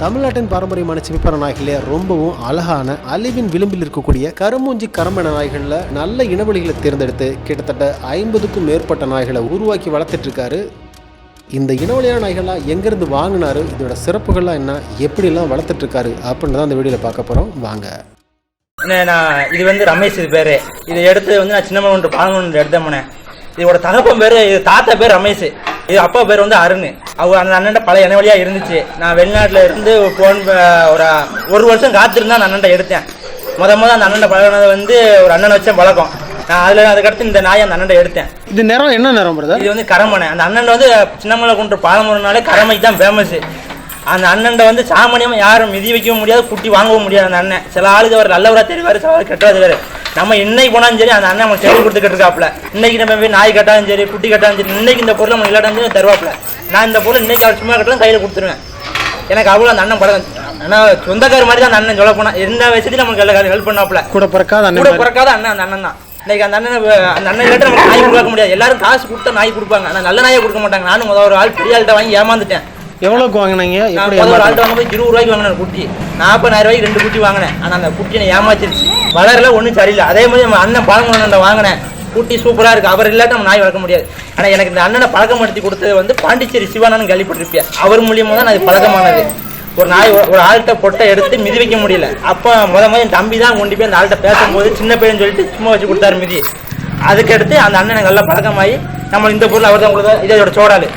தமிழ்நாட்டின் பாரம்பரியமான சிமிப்பர நாய்களே ரொம்பவும் அழகான அழிவின் விளிம்பில் இருக்கக்கூடிய கருமூஞ்சி கரம்பன நாய்களில் நல்ல இனவழிகளை தேர்ந்தெடுத்து கிட்டத்தட்ட ஐம்பதுக்கும் மேற்பட்ட நாய்களை உருவாக்கி வளர்த்துட்டு இருக்காரு. இந்த இனவழியான நாய்கள்லாம் எங்கேருந்து வாங்கினாரு இதோட சிறப்புகள்லாம் என்ன எப்படிலாம் வளர்த்துட்டு இருக்காரு அப்படின்னு தான் இந்த வீடியோவில் பார்க்க போகிறோம் வாங்க. நான் இது வந்து ரமேஷ் இது பேரு. இதை எடுத்து வந்து நான் சின்ன ஒன்று பாலமன் எடுத்தேன் இதோட தகப்பன் பேரு இது தாத்தா பேர் ரமேஷ். இது அப்பா பேர் வந்து அருண். அவங்க அந்த அண்ணன் பழைய இனவழியா இருந்துச்சு. நான் வெளிநாட்டுல இருந்து போன் ஒரு ஒரு வருஷம் காத்திருந்தா அந்த அண்ணன் எடுத்தேன். முத முத அந்த அண்ணன் பழகினது வந்து ஒரு அண்ணன் வச்ச பழக்கம். நான் அதுல அதுக்கடுத்து இந்த நாயை அந்த அண்ணன் எடுத்தேன். இது நிறம் என்ன நிறம் பிரதர் இது வந்து கரமனை அந்த அண்ணன் வந்து சின்னமலை குன்று பாலமுறைனாலே கரமைக்கு தான் ஃபேமஸ் அந்த அண்ணன் வந்து சாமானியமா யாரும் மிதி வைக்கவும் முடியாது குட்டி வாங்கவும் முடியாது அந்த அண்ணன். சில ஆளுக்கு அவர் நல்லவரா தெரிவாரு சில ஆளு கெட்டவரா தெரிவாரு. நம்ம இன்னைக்கு போனாலும் சரி அந்த அண்ணன் நமக்கு செடி கொடுத்துக்கிட்டு இருக்காப்ல இன்னைக்கு நம்ம போய் நாய் கட்டாலும் சரி குட்டி கட்டாலும் சரி இன்னைக்கு இந்த பொருள் நம்ம இல்லாட்டாலும் சரி தருவாப்ல நான் இந்த பொருள் இன்னைக்கு அவர் சும்மா கட்டாலும் கையில கொடுத்துருவேன். எனக்கு அவ்வளோ அந்த அண்ணன் பழக்கம். ஆனா சொந்தக்கார மாதிரி தான் அந்த அண்ணன் சொல்ல போனா எந்த வயசுலையும் நமக்கு ஹெல்ப் பண்ணாப்ல கூட பிறக்காத கூட பிறக்காத அண்ணன் அந்த அண்ணன் தான். இன்னைக்கு அந்த அண்ணன் அந்த அண்ணன் கிட்ட நமக்கு நாய் கொடுக்க முடியாது. எல்லாரும் காசு கொடுத்தா நாய் கொடுப்பாங்க. ஆனா நல்ல நாயை கொடுக்க மாட்டாங்க. நானும் முதல் ஒரு ஆள் பெரிய ஆள்கிட்ட வாங்கி ஏமாந்துட்டேன். எவ்வளோக்கு வாங்கினீங்க? ஒரு ஆள்கிட்ட வாங்க போய் இருபது ரூபாய்க்கு வாங்கினேன் குட்டி. நாற்பதாயிரம் ரூபாய்க்கு ரெண்டு குட்டி வாங்கினேன். ஆனா அந்த குட்டி என்னை ஏமாச்சிருச்சு வளரல ஒன்றும் சரியில்லை. அதே மாதிரி நம்ம அண்ணன் பழங்குழந்தை வாங்கினேன். குட்டி சூப்பராக இருக்குது அவர் இல்லாட்ட நம்ம நாய் வளர்க்க முடியாது. ஆனால் எனக்கு இந்த அண்ணனை பழக்கப்படுத்தி கொடுத்தது வந்து பாண்டிச்சேரி சிவானு கேள்விப்பட்டிருப்பேன் அவர் மூலியமாக தான் நான் பழக்கமானது. ஒரு நாய் ஒரு- ஆள்கிட்ட பொட்டை எடுத்து மிதி வைக்க முடியல. அப்போ முத முதல் என் தம்பி தான் கொண்டு போய் அந்த ஆள்கிட்ட பேசும்போது சின்ன பையன் சொல்லிட்டு சும்மா வச்சு கொடுத்தாரு மிதி. அதுக்கடுத்து அந்த அண்ணன் எனக்கு நல்லா பழக்கமாகி நம்ம இந்த பொருள் அவர் தான் கொடுத்தா இதோட சோடாலு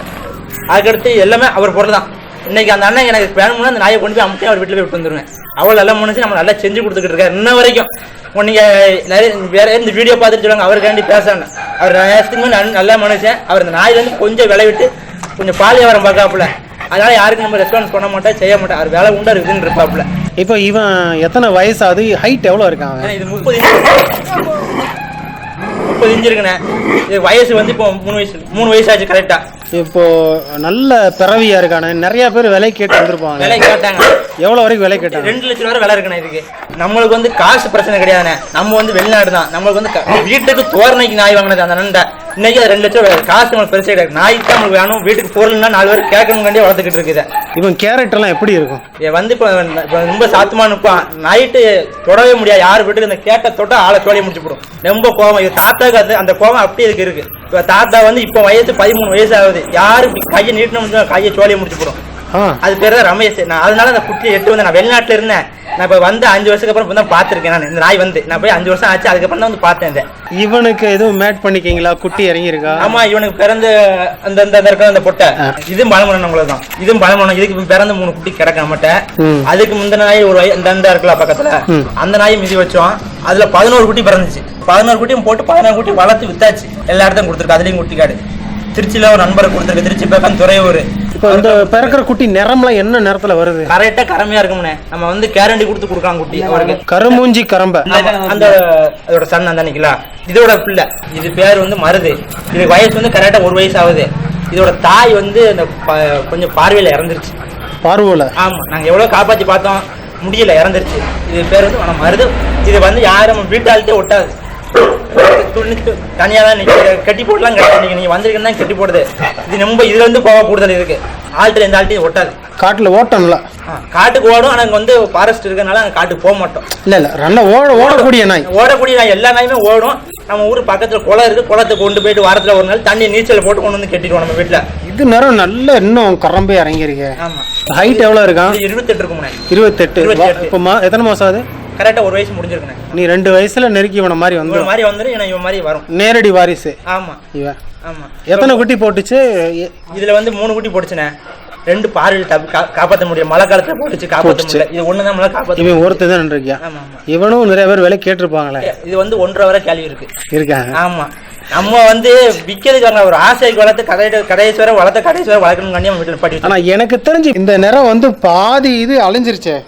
அதுக்கடுத்து எல்லாமே அவர் பொருள் தான். இன்னைக்கு அந்த அண்ணன் எனக்கு வேணும்னா அந்த நாயை கொண்டு போய் அமுத்தி அவர் வீட்டில் போய் விட்டு வந்துருவேன். அவ்வளோ நல்லா மனுச்சு நம்ம நல்லா செஞ்சு கொடுத்துக்கிட்டு இருக்காரு. இன்ன வரைக்கும். இப்போ நீங்கள் நிறைய வேற இந்த வீடியோ பார்த்துட்டு சொல்லுவாங்க அவருக்காண்டி பேசுறாங்க அவர் நேரத்துக்கு நல்ல- மனுஷன். அவர் இந்த நாயிலேருந்து கொஞ்சம் விலை விட்டு கொஞ்சம் பால் வியாபாரம் பார்க்காப்புல. அதனால யாருக்கும் நம்ம ரெஸ்பான்ஸ் பண்ண மாட்டோம் செய்ய மாட்டோம். அவர் வேலை உண்டா இருக்குதுன்னு இருப்பாப்புல. இப்போ இவன் எத்தனை வயசாகுது? ஹைட் எவ்வளோ இருக்கான் ஏன்னா இது முப்பது முப்பது இன்ச்சு இருக்குண்ணே இது வயசு வந்து இப்போ மூணு வயசு மூணு வயசு ஆச்சு கரெக்டா இப்போ நல்ல பிறவியா இருக்கானே நிறைய பேர் விலை கேட்டு வந்திருப்பாங்க. விலை கேட்டாங்க. எவ்வளோ வரைக்கும் விலை கேட்டாங்க? ரெண்டு லட்சம் ரூபாய் விலை இருக்குண்ணே இதுக்கு. நம்மளுக்கு வந்து காசு பிரச்சனை கிடையாதுண்ணே. நம்ம வந்து வெளிநாடு தான் நம்மளுக்கு வந்து வீட்டுக்கு தோரணைக்கு நாய் வாங்கினது அந்த நண்டை இன்னைக்கு ரெண்டு லட்சம் காசு நம்மளுக்கு பெருசே கிடையாது. நாய்க்கு தான் நம்மளுக்கு வேணும். வீட்டுக்கு பொருள்னா நாலு பேர் கேட்கணுங்காண்டியே வளர்த்துக்கிட்டு இருக்குது. இவன் கேரட் எல்லாம் எப்படி இருக்கும்? இதை வந்து இப்போ ரொம்ப சாத்துமா நிற்பான் நைட்டு தொடவே முடியாது. யார் வீட்டுக்கு இந்த கேட்ட தொட்டா ஆளை சோழியை முடிச்சு போடும். ரொம்ப கோவம். இது தாத்தாக்கு அது அந்த கோவம் அப்படியே இதுக்கு இருக்கு. இப்போ தாத்தா வந்து இப்போ வயசு பதிமூணு வயசு ஆகுது. யாரு இப்படி கையை நீட்டினோம்னு கையை சோழியை முடிச்சு போடும். ஆ அது பேர் தான் ரமேஷ். நான் அதனால அந்த குட்டியை எட்டு வந்து நான் வெளிநாட்டுல இருந்தேன். நான் இப்போ வந்து அஞ்சு வருஷத்துக்கு அப்புறம் தான் பார்த்துருக்கேன் நான். இந்த நாய் வந்து. நான் போய் அஞ்சு வருஷம் ஆச்சு அதுக்கப்புறம் தான் வந்து பார்த்தேன் இவனுக்கு எதுவும் மேட் பண்ணிக்கிங்களா? குட்டி இறங்கியிருக்கா? ஆமா இவனுக்கு பிறந்து அந்த அந்த இருக்கிற அந்த பொட்டை. இதுவும் பலமணம் உங்களுக்கு தான் இதுவும் பலமணம் இதுக்கு பிறந்த மூணு குட்டி கிடக்க மாட்டேன். அதுக்கு முந்தின நாய் ஒரு இந்த அந்த இருக்குல்ல பக்கத்துல. அந்த நாயை மிதி வச்சோம். அதுல பதினோரு குட்டி பிறந்துச்சு. பதினோரு குட்டியும் போட்டு பதினோரு குட்டி வளர்த்து வித்தாச்சு. எல்லா இடத்தையும் கொடுத்துருக்கு. அதுலயும் குட்டி காடு. திருச்சியில ஒரு நண்பரை கொடுத்துருக்கு. திருச்சி பக்கம் துறையூர். இப்போ இந்த பிறக்கிற குட்டி நிறம்லாம் என்ன நிறத்துல வருது? கரெக்டா கரமையா இருக்கும்னே. நம்ம வந்து கேரண்டி கொடுத்து கொடுக்கலாம் குட்டி அவருக்கு. கருமூஞ்சி கரம்ப. அந்த அதோட சன் அந்த நிக்கலா இதோட பிள்ளை. இது பேர் வந்து மருது. இது வயசு வந்து கரெக்டா ஒரு வயசு ஆகுது இதோட தாய் வந்து அந்த ப- கொஞ்சம் பார்வையில இறந்துருச்சு. பார்வோல ஆமா நாங்க எவ்வளவு காப்பாத்தி பார்த்தோம் முடியல இறந்துருச்சு. இது பேர் வந்து மருது. இது வந்து யாரும் வீட்டாள்கிட்டே ஒட்டாது. துணி து- தனியா தான் நிக்க கட்டி போட்டுலாம் கிடையாது நீங்க நீங்க வந்திருக்கீங்கன்னா கட்டி போடுது. இது ரொம்ப இதுல இருந்து போக கூடுதல் இருக்கு. ஆள்கிட்ட எந்த ஆள்கிட்டையும் ஒட்டாது. காட்டுல ஓட்டம்ல. காட்டுக்கு ஓடும். ஆனா அங்க வந்து ஃபாரஸ்ட் இருக்கறனால அங்க காட்டுக்கு போக மாட்டோம். இல்ல இல்ல. நல்ல ஓட ஓடக்கூடிய நாய். ஓடக்கூடிய நான் எல்லா நாயுமே ஓடும். நம்ம ஊர் பக்கத்துல குளம் இருக்கு. குளத்தை கொண்டு போயிட்டு வாரத்துல ஒரு நாள் தண்ணி நீச்சல் போட்டு கொண்டு வந்து கட்டிடுவோம் நம்ம வீட்டுல இது நிறம் நல்ல இன்னும் கரம்பே இறங்கியிருக்கு. ஆமா. ஹைட் எவ்வளோ இருக்கான் இருபத்தெட்டு இருக்கும்ண்ணே. இருபத்தெட்டு. இப்போ எத்தனை மாசம் ஆகுது? கரெக்டா ஒரு வயசு முடிஞ்சிருக்குண்ணே. நீ ரெண்டு வயசுல நெருக்கி இவன மாதிரி வந்துடும் மாதிரி வந்துடும் இவன் இவன் மாதிரி வரும். நேரடி வாரிசு. ஆமா. இவன். ஆமா. எத்தனை குட்டி போட்டுச்சு? இதுல வந்து மூணு குட்டி போட்டுச்சுண்ணே. ரெண்டு பார்வையில் தப்பி கா- காப்பாத்த முடியும் மழை காலத்துல போட்டுச்சு போட்டுச்சு. முடியல. இது ஒண்ணுதான் நம்மளால காப்பாத்த இவன் ஒருத்தன் தான் இருக்கியா இவனும் நிறைய பேர் விலை கேட்டிருப்பாங்களே. இது வந்து ஒன்றரை வரை கேள்வி இருக்கு. இருக்காங்க ஆமா. நம்ம வந்து விக்கிறதுக்கான ஒரு ஆசைக்கு வளர்த்து கடை கடைசி வரை வளர்த்த கடைசி வரை வளர்க்கணும் நம்ம வீட்டுல பாட்டி ஆனா எனக்கு தெரிஞ்சு இந்த நிறம் வந்து பாதி இது அழிஞ்சிருச்சே.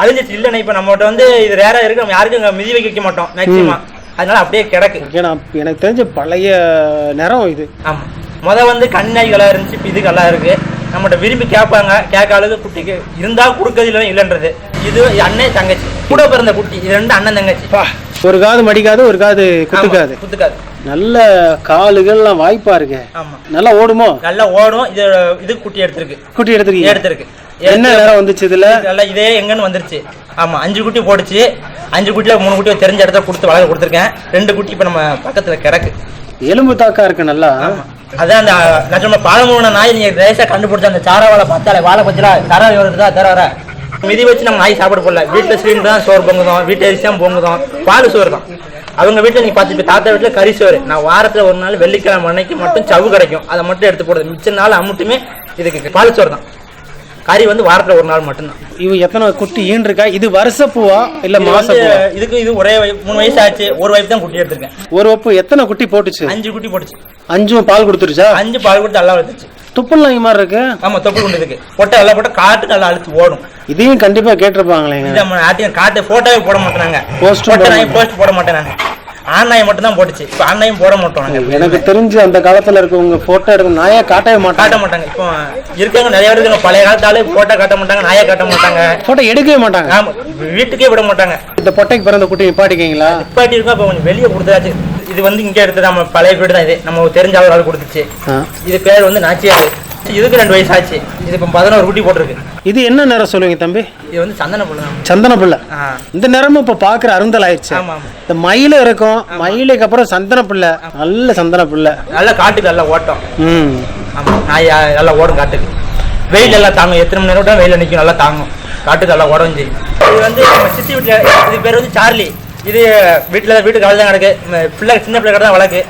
அழிஞ்சிச்சு இல்லைண்ணே. இப்போ நம்மகிட்ட வந்து இது ரேரா இருக்கு. நம்ம யாருக்கும் இங்க மிதி வைக்க மாட்டோம் மேக்சிமம் அதனால அப்படியே கிடக்கு. ஏன்னா எனக்கு தெரிஞ்ச பழைய நிறம் இது. ஆமா. முத வந்து கண்ணாய்களா இருந்துச்சு இப்போ இது நல்லா இருக்கு. நம்மகிட்ட விரும்பி கேட்பாங்க. கேட்க அளவுக்கு குட்டிக்கு இருந்தா கொடுக்கறது இல்லை இல்லைன்றது. இது அண்ணன் தங்கச்சி. கூட பிறந்த குட்டி. இது ரெண்டு அண்ணன் தங்கச்சி. ஒரு காது மடிக்காது ஒரு காது குத்துக்காது. குத்துக்காது. நல்ல காலுகள்லாம் வாய்ப்பா இருக்கு. ஆமா. நல்லா ஓடுமோ? நல்லா ஓடும். இது இது குட்டி எடுத்திருக்கு. குட்டி எடுத்துருக்கீங்க? எடுத்திருக்கு. என்ன நேரம் வந்துச்சு இதுல? நல்லா இதே எங்கன்னு வந்துருச்சு. ஆமா அஞ்சு குட்டி போட்டுச்சு. அஞ்சு குட்டில மூணு குட்டி தெரிஞ்ச இடத்துல கொடுத்து வளர கொடுத்துருக்கேன். ரெண்டு குட்டி இப்ப நம்ம பக்கத்துல கிடக்கு. எலும்பு தாக்கா இருக்கு நல்லா. அதான் அந்த நான் சொன்ன பாலமூன நாய் நீங்க லேசா கண்டுபிடிச்ச அந்த சாரா வாழை பார்த்தாலே வாழை பச்சலா தர வருதா தர வர. மிதி வச்சு நம்ம நாய் சாப்பாடு போடல. வீட்டுல சிலிண்டர் தான் சோறு பொங்குதோம். வீட்டு அரிசி தான் பொங்குதோம். பால் சோறு தான். அவங்க வீட்டுல நீங்க பார்த்து இப்ப தாத்தா வீட்டுல கறி சோறு. நான் வாரத்துல ஒரு நாள் வெள்ளிக்கிழமை அன்னைக்கு மட்டும் சவு கிடைக்கும். அதை மட்டும் எடுத்து போடுறது. மிச்ச நாள் அம்முட்டுமே இதுக்கு பால் சோறு தான். கறி வந்து வாரத்துல ஒரு நாள் மட்டும்தான். இவ எத்தனை குட்டி ஈன் இருக்கா இது வருஷ பூவா இல்ல இது மாச இதுக்கு இது ஒரே மூணு வயசு ஆச்சு. ஒரு வயசு தான் குட்டி எடுத்திருக்கேன். ஒரு வப்பு எத்தனை குட்டி போட்டுச்சு? அஞ்சு குட்டி போட்டுச்சு. அஞ்சும் பால் கொடுத்துருச்சா? அஞ்சு பால் கொடுத்து நல்லா வளர்த்துச்சு. நாய் மாதிரி இருக்கு? ஆமா தொப்பு கொண்டு இருக்கு. பொட்டை நல்லா போட்டா காட்டு நல்லா அழுத்து ஓடும். இதையும் கண்டிப்பா கேட்டிருப்பாங்களேங்க இந்த நம்ம நாட்டையும் காட்டு போட்டோவே போட Post போட்ட போட போஸ்ட் போட மாட்டேன் நாய் மட்டும் தான் போட்டுச்சு. இப்போ நாயும் போட மாட்டோம் எனக்கு தெரிஞ்சு அந்த காலத்துல இருக்கவங்க போட்டோ எடுக்க நாயை காட்டவே மாட்டாங்க. காட்ட மாட்டாங்க. இப்போ இருக்காங்க நிறைய பேர் இருக்காங்க. பழைய காலத்தாலே போட்டோ காட்ட மாட்டாங்க நாயை காட்ட மாட்டாங்க. போட்டோ எடுக்கவே மாட்டாங்க. ஆமா வீட்டுக்கே விட மாட்டாங்க. இந்த பொட்டைக்கு பிறந்த குட்டி நிப்பாட்டிக்கீங்களா நிப்பாட்டி இருக்கோம். இப்போ கொஞ்சம் வெளியே கொடுத்தாச்சு. இது வந்து இங்கே எடுத்து நம்ம பழைய வீடு தான் இது. நம்ம தெரிஞ்ச ஒரு ஆள் கொடுத்துச்சு. இது பேர் வந்து நாச்சியார். இதுக்கு ரெண்டு வயசு ஆச்சு இது இப்போ பதினோரு குட்டி போட்டிருக்கு. இது என்ன நிறம் சொல்லுவீங்க தம்பி? இது வந்து சந்தன தான். சந்தன பிள்ளை இந்த நிறமும் இப்ப பாக்குற அருந்தல் ஆயிடுச்சு. இந்த மயில இருக்கும். மயிலுக்கு அப்புறம் சந்தன பிள்ளை நல்ல சந்தன பிள்ளை நல்லா காட்டுக்கு நல்லா ஓட்டம். ம். ஆமா. நாய் நல்லா ஓடும் காட்டுக்கு. வெயில் எல்லாம் தாங்கும். எத்தனை மணி நேரம் வெயில நிற்கும் நல்லா தாங்கும். காட்டுக்கு நல்லா உடஞ்சி இது வந்து நம்ம சித்தி வீட்டில் இது பேர் வந்து சார்லி. இது வீட்டில் வீட்டுக்கு கவலை தான் கிடக்கு பிள்ளை சின்ன பிள்ளை கிட்ட தான் வளர்க்கு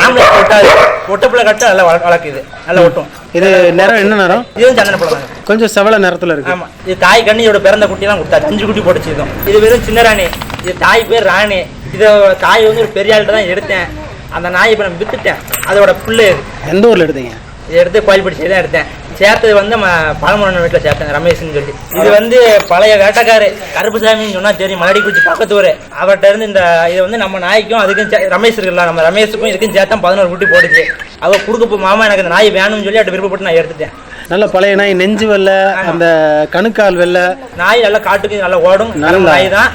ஆம்பளை ஒட்டாது ஒட்ட பிள்ளை கட்ட நல்லா வள- வளர்க்குது நல்லா ஒட்டும். இது நிறம் என்ன நிறம் இது வந்து சந்தன பிள்ளை தாங்க. கொஞ்சம் செவல நிறத்துல இருக்கு. ஆமா. இது தாய் கண்ணி இதோட பிறந்த குட்டியெல்லாம் கொடுத்தா அஞ்சு குட்டி போட்டுச்சு இதுவும் இது வெறும் சின்ன ராணி. இது தாய் பேர் ராணி. இது தாய் வந்து ஒரு பெரிய ஆள்கிட்ட தான் எடுத்தேன். அந்த நாயை இப்போ நான் வித்துட்டேன். அதோட இது. எந்த ஊர்ல எடுத்தீங்க? இதை எடுத்து கோயில்படி செய்து தான் எடுத்தேன். சேர்த்தது வந்து நம்ம பழமொழி வீட்டில் சேர்த்தேன் ரமேஷ்னு சொல்லி இது வந்து பழைய வேட்டக்காரு கருப்புசாமின்னு சொன்னா தெரியும் மலடி குச்சி பக்கத்து ஊர். அவர்கிட்ட இருந்து இந்த இது வந்து நம்ம நாய்க்கும் அதுக்கும் ரமேஷ் இருக்குல்ல நம்ம ரமேஷுக்கும் இதுக்கும் சேர்த்தா பதினோரு குட்டி போட்டுச்சு. அவ குடுக்க மாமா எனக்கு இந்த நாய் வேணும்னு சொல்லி அவட்ட விருப்பப்பட்டு நான் எடுத்துட்டேன். நல்ல பழைய நாய் நெஞ்சு வெள்ளை அந்த கணுக்கால் வெள்ளை. நாய் நல்லா காட்டுக்கு நல்லா ஓடும் நல்ல. நாய் தான்.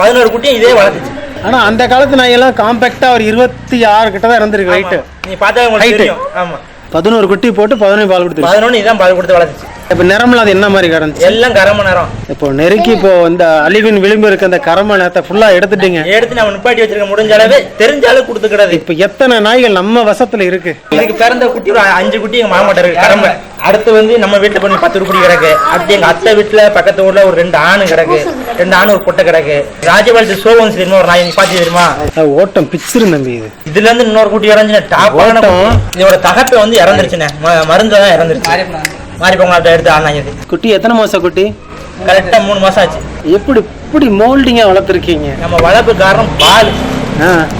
பதினோரு குட்டியும் இதே வளர்த்துச்சு. ஆனா அந்த காலத்து நாயெல்லாம் காம்பேக்டா ஒரு இருபத்தி ஆறு கிட்ட தான் இருந்திருக்கு ஆமா. நீ பார்த்தா உங்களுக்கு. தெரியும். ஆமா. பதினோரு குட்டி போட்டு பதினொன்று பால் கொடுத்து பதினொன்று இதான் பால் கொடுத்து வளர்த்துச்சு. இப்ப நிறம்லாம் அது என்ன மாதிரி கிடந்துச்சு எல்லாம் கரம நேரம் இப்போ நெருக்கி இப்போ இந்த அழிவின் விளிம்பு இருக்க அந்த கரம நேரத்தை ஃபுல்லா எடுத்துட்டீங்க. எடுத்து நம்ம நிப்பாட்டி வச்சிருக்க முடிஞ்ச அளவு தெரிஞ்ச அளவு கொடுத்துக்கிறது இப்ப எத்தனை நாய்கள் நம்ம வசத்துல இருக்கு? எனக்கு பிறந்த குட்டி ஒரு அஞ்சு குட்டி எங்க மாமாட்ட இருக்கு கடமை அடுத்து வந்து நம்ம வீட்டுல கொஞ்சம் பத்து குட்டி கிடக்கு. அடுத்து எங்க அத்தை வீட்டுல பக்கத்து ஊர்ல ஒரு ரெண்டு ஆணு கிடக்கு. ரெண்டு ஆணு ஒரு பொட்டை கிடக்கு. ராஜபாளையத்து சோவன்ஸ் இன்னொரு நாய் நீ பாத்து தெரியுமா ஓட்டம் பிச்சிரு இது. இதுல இருந்து இன்னொரு குட்டி இறந்துச்சு டாப். இதோட தகப்பை வந்து இறந்துருச்சுண்ணே. மருந்து தான் இறந்துருச்சு. மாறி பொங்கலாட்ட எடுத்து ஆனாங்க குட்டி எத்தனை மாசம் குட்டி? கரெக்டா மூணு மாசம் ஆச்சு. எப்படி இப்படி மோல்டிங்கா வளர்த்துருக்கீங்க? நம்ம வளர்ப்பு காரணம் பால்.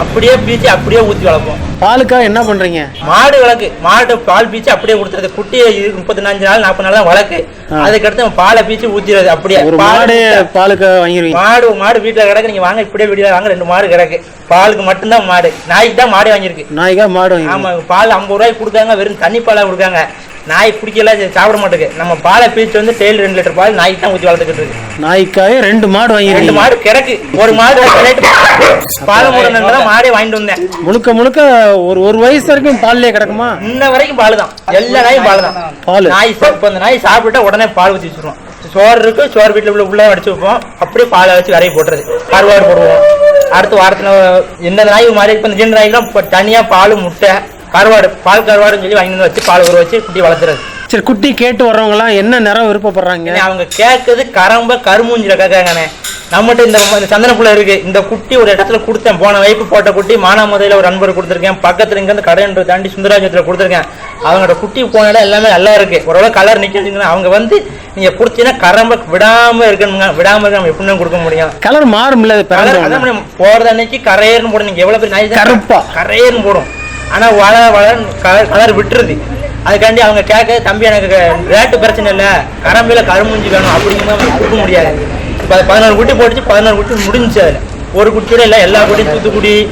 அப்படியே பீச்சு அப்படியே ஊத்தி வளர்ப்போம். பாலுக்காக என்ன பண்றீங்க? மாடு வளர்க்கு மாடு பால் பீச்சு அப்படியே கொடுத்துருது. குட்டியை முப்பத்தஞ்சு நாள் நாற்பது நாள் தான் வளர்க்கு. அதுக்கடுத்து நம்ம பாலை பீச்சு ஊத்திடுறது அப்படியே. மாடு பாலுக்காக வாங்கிருவீங்க மாடு மாடு வீட்டுல கிடக்கு நீங்க வாங்க இப்படியே வீடியோ வாங்க ரெண்டு மாடு கிடக்கு. பாலுக்கு மட்டும்தான் மாடு. நாய்க்கு தான் மாடு வாங்கியிருக்கு. நாய்க்கா மாடு ஆமா பால் ஐம்பது ரூபாய்க்கு கொடுக்காங்க வெறும் தண்ணி பாலா கொடுக்காங்க. நாய் குடிக்கல சரி, சாப்பிட மாட்டேங்க நம்ம பாலை பீச்சு வந்து டெய்லி ரெண்டு லிட்டர் பால் நாய்க்கு தான் ஊத்தி வளர்த்துக்கிட்டு இருக்கு. நாய்க்காக ரெண்டு மாடு ரெண்டு வாங்கிருவீங்க மாடு கிடக்கு. ஒரு மாடு பாலை மூட மாடே வாங்கிட்டு வந்தேன். முழுக்க முழுக்க ஒரு ஒரு வயசு வரைக்கும் பால்லே கிடக்குமா? இன்ன வரைக்கும் பால் தான். எல்லா நாயும் பால் தான். பால். நாய் இப்ப அந்த நாய் சாப்பிட்டா உடனே பால் ஊற்றி வச்சிருவோம். சோறு இருக்கு சோறு வீட்டுல உள்ள உள்ள அடிச்சு வைப்போம். அப்படியே பாலை வச்சு கரையை போட்டுறது. கருவாடு போடுவோம். அடுத்த வாரத்துல எந்த நாய் மாதிரி இப்ப இந்த ஜென் நாய்க்கெல்லாம் இப்ப தனியா பால் முட்டை கருவாடு பால் கருவாடுன்னு சொல்லி வாங்கி வந்து வச்சு பால் ஊற வச்சு குட்டி வளர்த்துறது. சரி குட்டி கேட்டு வர்றவங்க எல்லாம் என்ன நிறம் விருப்பப்படுறாங்க? அவங்க கேட்கறது கரம்ப கருமூஞ்சில கேட்காங்கண்ணே நம்மகிட்ட இந்த சந்தன புள்ள இருக்கு. இந்த குட்டி ஒரு இடத்துல கொடுத்தேன். போன வைப்பு போட்ட குட்டி மானாமதுரையில ஒரு நண்பர் கொடுத்துருக்கேன். பக்கத்துல இங்க இருந்து கடையன்று தாண்டி சுந்தராஜத்துல கொடுத்துருக்கேன். அவங்களோட குட்டி போன இடம் எல்லாமே நல்லா இருக்கு. ஓரளவு கலர் நிக்கிறதுங்கன்னா அவங்க வந்து நீங்க குடிச்சீங்கன்னா கரம்ப விடாம இருக்கணுங்க. விடாம இருக்க நம்ம எப்படின்னு கொடுக்க முடியும்? கலர் madam, போறது அன்னைக்கு கரையர்னு போடும் நீங்க எவ்வளவு பேர் நாய் தான் கருப்பா. கரையர்னு போடும். ஆனா வள வள கலர் விட்டுருது. அதுக்காண்டி அவங்க கேட்க தம்பி எனக்கு ரேட்டு பிரச்சனை இல்ல. கரம்பில கருமுஞ்சி வேணும். அப்படிங்கிற கொடுக்க முடியாது. இப்ப பதினோரு குட்டி போட்டுச்சு. பதினோரு குட்டி முடிஞ்சுச்சு அதுல. ஒரு குட்டியோட இல்ல. எல்லா குட்டியும் தூத்துக்குடி.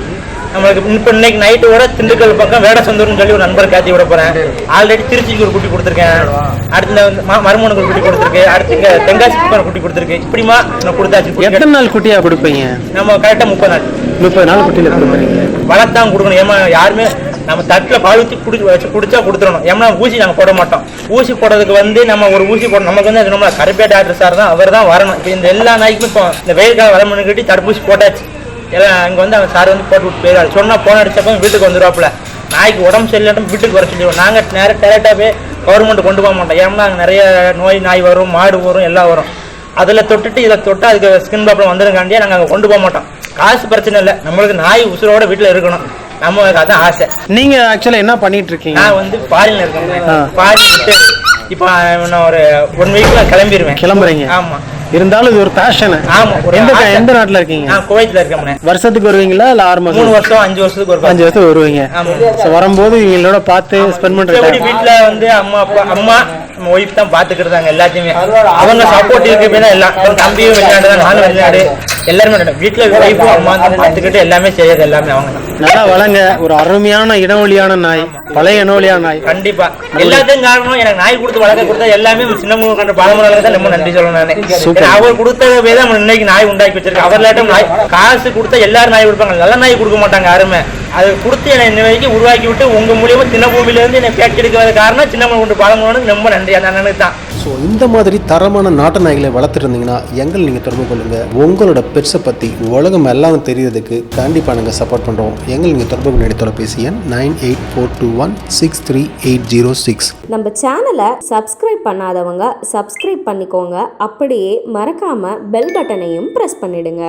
நம்மளுக்கு இப்ப இன்னைக்கு நைட்டு கூட திண்டுக்கல் பக்கம் வேடசந்தூர்னு சொல்லி ஒரு நண்பர் காத்தி விட போறேன். ஆல்ரெடி திருச்சிக்கு ஒரு குட்டி கொடுத்துருக்கேன். அடுத்து இந்த ம- மருமனுக்கு ஒரு குட்டி கொடுத்துருக்கு. அடுத்து இங்க தென்காசிக்கு ஒரு குட்டி கொடுத்துருக்கு. இப்படிமா நான் கொடுத்தாச்சு. எத்தனை நாள் குட்டியா கொடுப்பீங்க? நம்ம கரெக்டா முப்பது நாள். முப்பது நாள் குட்டியில கொடுப்பீங்க. வளர்த்தான் கொடுக்கணும். ஏமா யாருமே நம்ம தட்டில் பால் ஊற்றி குடி வச்சு குடிச்சா கொடுத்துடணும். ஏன்னா ஊசி நாங்கள் போட மாட்டோம். ஊசி போடுறதுக்கு வந்து நம்ம ஒரு ஊசி போடணும் நமக்கு வந்து அது நம்ம கருப்பே டாக்டர் சார் தான் அவர் தான் வரணும். இப்போ இந்த எல்லா நாய்க்குமே இப்போ இந்த வெயில் காலம் வரமுன்னு கட்டி தடுப்பூசி போட்டாச்சு. எல்லாம் அங்கே வந்து அவங்க சார் வந்து போட்டு விட்டு போயிடுவாரு. சொன்னால் போன அடிச்சப்போ வீட்டுக்கு வந்துடுவாப்புல நாய்க்கு உடம்பு சரியில்லாட்டும் வீட்டுக்கு வர சொல்லிடுவோம். நாங்கள் நேரம் டேரெக்டாக போய் கவர்மெண்ட் கொண்டு போக மாட்டோம். ஏன்னா அங்கே நிறைய நோய் நாய் வரும் மாடு வரும் எல்லாம் வரும். அதில் தொட்டுட்டு இதை தொட்டு அதுக்கு ஸ்கின் ப்ராப்ளம் வந்துருங்காண்டியே நாங்கள் அங்கே கொண்டு போக மாட்டோம். காசு பிரச்சனை இல்லை. நம்மளுக்கு நாய் உசுரோட வீட்டில் இருக்கணும். நம்மளுக்கு அதான் ஆசை. நீங்க ஆக்சுவலா என்ன பண்ணிட்டு இருக்கீங்க நான் வந்து ஃபாரின்ல இருக்கேன். ஃபாரின் இப்போ நான் ஒரு ஒன் வீக்ல கிளம்பிடுவேன் கிளம்புறீங்க. ஆமா. இருந்தாலும் இது ஒரு பேஷன் ஆமா எந்த. எந்த நாட்டுல இருக்கீங்க? நான் குவைத்ல இருக்கேன் வருஷத்துக்கு வருவீங்களா இல்ல ஆறு மூணு மாசம் வருஷம் அஞ்சு வருஷத்துக்கு ஒரு அஞ்சு வருஷம் வருவீங்க. வரும்போது இவங்களோட பார்த்து ஸ்பெண்ட் பண்றது? வீட்டுல வந்து அம்மா அப்பா அம்மா ஒய்ஃப் தான் பாத்துக்கிட்டாங்க எல்லாத்தையுமே. அவங்க சப்போர்ட் இருக்கப்பே தான் எல்லாம் தம்பியும் வெளிநாடு தான் நானும் வெளிநாடு. எல்லாருமே. வீட்டுல ஒய்ஃபும் அம்மா தான் பாத்துக்கிட்டு எல்லாமே செய்யறது எல்லாமே அவங்க தான். நல்லா வளங்க. ஒரு அருமையான இனவழியான நாய் பழைய இனவழியான நாய். கண்டிப்பா. எல்லாத்தையும் காரணம் எனக்கு நாய் கொடுத்து வளர்க்க கொடுத்த எல்லாமே சின்ன கண்ட பழமுறை தான் ரொம்ப நன்றி சொல்லணும் நானு. அவர் கொடுத்தவே தான் நம்ம இன்னைக்கு நாய் உண்டாக்கி வச்சிருக்கு. அவர் நாய் காசு கொடுத்தா எல்லாரும் நாய் கொடுப்பாங்க. நல்ல நாய் கொடுக்க மாட்டாங்க யாருமே. அது கொடுத்து என்னை இன்ன வரைக்கும் உருவாக்கி விட்டு உங்க மூலியமா சின்ன பூமியில இருந்து என்னை பேச்சு எடுக்கிறது காரணம் சின்ன கொண்டு பழமுறை ரொம்ப நன்றி. அந்த அண்ணனுக்கு தான் ஸோ இந்த மாதிரி தரமான நாட்டு நாய்களை வளர்த்துருந்தீங்கன்னா எங்களை நீங்கள் தொடர்பு கொள்ளுங்க. உங்களோட பெட்ஸை பற்றி உலகம் எல்லாம் தெரியறதுக்கு கண்டிப்பாக நாங்கள் சப்போர்ட் பண்ணுறோம் எங்களை நீங்கள் தொடர்பு கொள்ள வேண்டிய தொலைபேசி எண் nine eight four two one six three eight zero six. நம்ம சேனலை சப்ஸ்கிரைப் பண்ணாதவங்க சப்ஸ்கிரைப் பண்ணிக்கோங்க. அப்படியே மறக்காம பெல் பட்டனையும் ப்ரெஸ் பண்ணிடுங்க.